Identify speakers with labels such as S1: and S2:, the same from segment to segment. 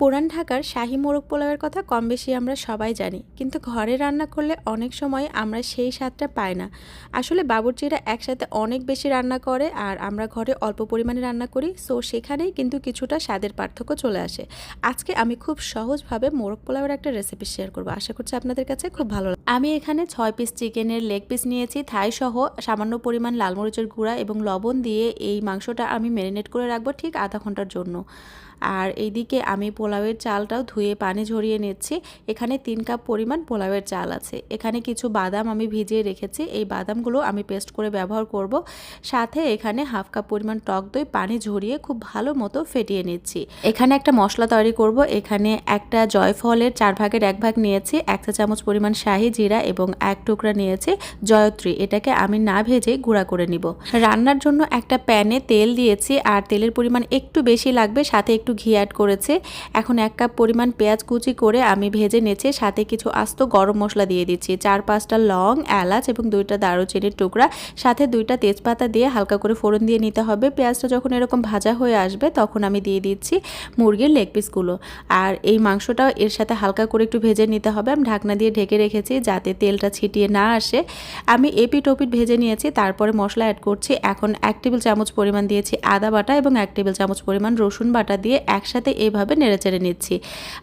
S1: পুরান ঢাকার শাহি মোরগ পোলাওয়ের কথা কম বেশি আমরা সবাই জানি, কিন্তু ঘরে রান্না করলে অনেক সময় আমরা সেই স্বাদটা পাই না। আসলে বাবুর্চিরা একসাথে অনেক বেশি রান্না করে আর আমরা ঘরে অল্প পরিমাণে রান্না করি, সো সেখানেই কিন্তু কিছুটা স্বাদের পার্থক্য চলে আসে। আজকে আমি খুব সহজভাবে মোরগ পোলাওয়ের একটা রেসিপি শেয়ার করব। আশা করছি আপনাদের কাছে খুব ভালো আমি এখানে ছয় পিস চিকেনের লেগ পিস নিয়েছি থাই সহ সামান্য পরিমাণ লাল মরিচের গুঁড়া এবং লবণ দিয়ে এই মাংসটা আমি ম্যারিনেট করে রাখব ঠিক আধা ঘণ্টার জন্য। আর এইদিকে আমি পোলাওয়ের চালটাও ধুয়ে পানি ঝরিয়ে নিচ্ছি। এখানে তিন কাপ পরিমাণ পোলাওয়ের চাল আছে। এখানে কিছু বাদাম আমি ভিজিয়ে রেখেছি। এই বাদামগুলো আমি পেস্ট করে ব্যবহার করব। সাথে এখানে হাফ কাপ পরিমাণ টক দই পানি ঝরিয়ে খুব ভালো মতো ফেটিয়ে নিচ্ছি। এখানে একটা মশলা তৈরি করব। এখানে একটা জয়ফলের চার ভাগের এক ভাগ নিয়েছি, এক চা চামচ পরিমাণ শাহি জিরা এবং এক টুকরা নিয়েছি জয়ত্রী। এটাকে আমি না ভেজে গুঁড়া করে নিব। রান্নার জন্য একটা প্যানে তেল দিয়েছি আর তেলের পরিমাণ একটু বেশি লাগবে, সাথে একটু ঘি অ্যাড করেছে। এখন এক কাপ পরিমাণ পেঁয়াজ কুচি করে আমি ভেজে নেছি সাথে কিছু আস্ত গরম মশলা দিয়ে দিচ্ছি। চার পাঁচটা লং, এলাচ এবং দুইটা দারুচিনির টুকরা, সাথে দুইটা তেজপাতা দিয়ে হালকা করে ফোড়ন দিয়ে নিতে হবে। পেঁয়াজটা যখন এরকম ভাজা হয়ে আসবে, তখন আমি দিয়ে দিচ্ছি মুরগির লেগ পিসগুলো আর এই মাংসটাও এর সাথে হালকা করে একটু ভেজে নিতে হবে। আমি ঢাকনা দিয়ে ঢেকে রেখেছি যাতে তেলটা ছিটিয়ে না আসে। আমি এপিট ওপিট ভেজে নিয়েছি, তারপরে মশলা অ্যাড করছি। এখন এক টেবিল চামচ পরিমাণ দিয়েছি আদা বাটা এবং এক টেবিল চামচ পরিমাণ রসুন বাটা দিয়ে একসাথে এইভাবে নেড়েচেড়ে নিচ্ছি।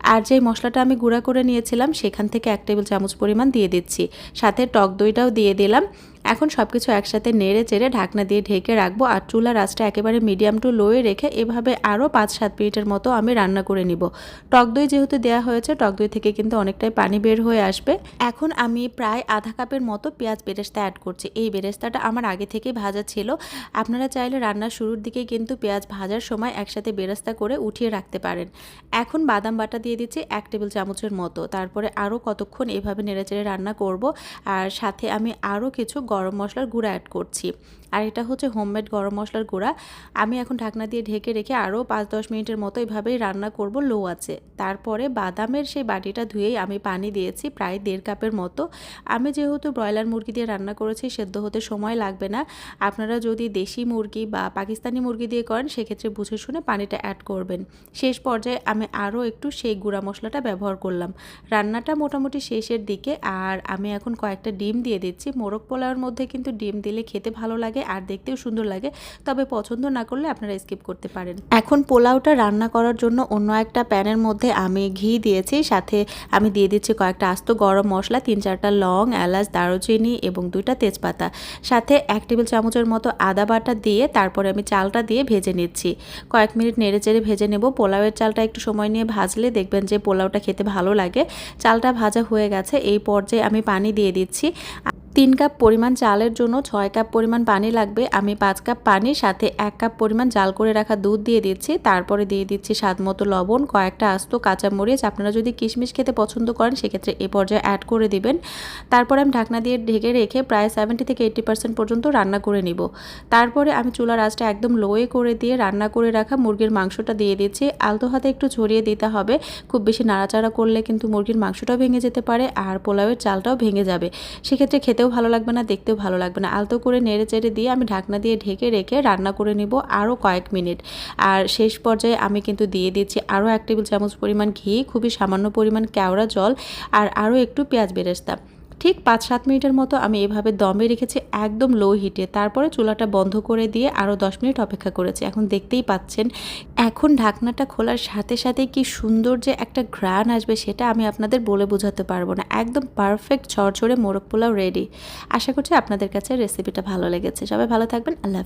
S1: আর যে মশলাটা আমি গুঁড়া করে নিয়েছিলাম, সেখান থেকে এক টেবিল চামচ পরিমাণ দিয়ে দিচ্ছি। সাথে টক দইটাও দিয়ে দিলাম। এখন সব কিছু একসাথে নেড়ে চেড়ে ঢাকনা দিয়ে ঢেকে রাখব আর চুলার আঁচটা একেবারে মিডিয়াম টু লোয়ে রেখে এভাবে আরও পাঁচ সাত মিনিটের মতো আমি রান্না করে নিব। টক দই যেহেতু দেওয়া হয়েছে, টক দই থেকে কিন্তু অনেকটাই পানি বের হয়ে আসবে। এখন আমি প্রায় আধা কাপের মতো পেঁয়াজ বেরেস্তা অ্যাড করছি। এই বেরেস্তাটা আমার আগে থেকেই ভাজা ছিল। আপনারা চাইলে রান্নার শুরুর দিকে কিন্তু পেঁয়াজ ভাজার সময় একসাথে বেরেস্তা করে উঠিয়ে রাখতে পারেন। এখন বাদাম বাটা দিয়ে দিচ্ছি এক টেবিল চামচের মতো। তারপরে আরও কতক্ষণ এভাবে নেড়েচেড়ে রান্না করব। আর সাথে আমি আরও কিছু গরম মশলার গুঁড়া অ্যাড করছি। আর এটা হচ্ছে হোমমেড গরম মশলার গুঁড়া। আমি এখন ঢাকনা দিয়ে ঢেকে রেখে আরও পাঁচ দশ মিনিটের মতো এভাবেই রান্না করব লো আছে তারপরে বাদামের সেই বাটিটা ধুয়েই আমি পানি দিয়েছি প্রায় দেড় কাপের মতো। আমি যেহেতু ব্রয়লার মুরগি দিয়ে রান্না করেছি, সেদ্ধ হতে সময় লাগবে না। আপনারা যদি দেশি মুরগি বা পাকিস্তানি মুরগি দিয়ে করেন, সেক্ষেত্রে বুঝে শুনে পানিটা অ্যাড করবেন। শেষ পর্যায়ে আমি আরও একটু সেই গুঁড়া মশলাটা ব্যবহার করলাম। রান্নাটা মোটামুটি শেষের দিকে, আর আমি এখন কয়েকটা ডিম দিয়ে দিচ্ছি। মোরগ পোলাওয়ের মধ্যে কিন্তু ডিম দিলে খেতে ভালো লাগে আর দেখতেও সুন্দর লাগে। তবে পছন্দ না করলে আপনারা স্কিপ করতে পারেন। এখন পোলাওটা রান্না করার জন্য অন্য একটা প্যানের মধ্যে আমি ঘি দিয়েছি, সাথে আমি দিয়ে দিচ্ছি কয়েকটা আস্ত গরম মশলা, তিন চারটা লং, এলাচ, দারুচিনি এবং দুইটা তেজপাতা। সাথে এক টেবিল চামচের মতো আদা বাটা দিয়ে তারপরে আমি চালটা দিয়ে ভেজে নিচ্ছি। কয়েক মিনিট নেড়ে চেড়ে ভেজে নেব। পোলাওয়ের চালটা একটু সময় নিয়ে ভাজলে দেখবেন যে পোলাওটা খেতে ভালো লাগে। চালটা ভাজা হয়ে গেছে। এই পর্যায়ে আমি পানি দিয়ে দিচ্ছি। তিন কাপ পরিমাণ চালের জন্য ছয় কাপ পরিমাণ পানি লাগবে। আমি পাঁচ কাপ পানির সাথে এক কাপ পরিমাণ জাল করে রাখা দুধ দিয়ে দিচ্ছি। তারপরে দিয়ে দিচ্ছি স্বাদ মতো লবণ, কয়েকটা আস্ত কাঁচামরিচ আপনারা যদি কিশমিশ খেতে পছন্দ করেন, সেক্ষেত্রে এ পর্যায়ে অ্যাড করে দিবেন। তারপরে আমি ঢাকনা দিয়ে ঢেকে রেখে প্রায় সেভেন্টি থেকে এইট্টি পার্সেন্ট পর্যন্ত রান্না করে নিব। তারপরে আমি চুলার আঁচটা একদম লোয়ে করে দিয়ে রান্না করে রাখা মুরগির মাংসটা দিয়ে দিচ্ছি। আলতো হাতে একটু ছড়িয়ে দিতে হবে। খুব বেশি নাড়াচাড়া করলে কিন্তু মুরগির মাংসটাও ভেঙে যেতে পারে আর পোলাওয়ের চালটাও ভেঙে যাবে। সেক্ষেত্রে খেতেও খেতেও ভালো লাগবে না, দেখতেও ভালো লাগবে না। আলতো করে নেড়ে চেড়ে দিয়ে আমি ঢাকনা দিয়ে ঢেকে রেখে রান্না করে নিব আরও কয়েক মিনিট। আর শেষ পর্যায়ে আমি কিন্তু দিয়ে দিচ্ছি আরও এক টেবিল চামচ পরিমাণ ঘি, খুবই সামান্য পরিমাণ কেওড়া জল আর আরও একটু পেঁয়াজ বেরেস্তা। ঠিক পাঁচ, সাত মিনিটের মতো আমি এভাবে দমে রেখেছি একদম লো হিটে তারপরে চুলাটা বন্ধ করে দিয়ে আরও দশ মিনিট অপেক্ষা করেছি। এখন দেখতেই পাচ্ছেন, এখন ঢাকনাটা খোলার সাথে সাথে কি সুন্দর যে একটা ঘ্রাণ আসবে সেটা আমি আপনাদের বলে বোঝাতে পারব না। একদম পারফেক্ট ঝরঝরে মোরগ পোলাও রেডি আশা করছি আপনাদের কাছে রেসিপিটা ভালো লেগেছে। সবাই ভালো থাকবেন। আল্লাহ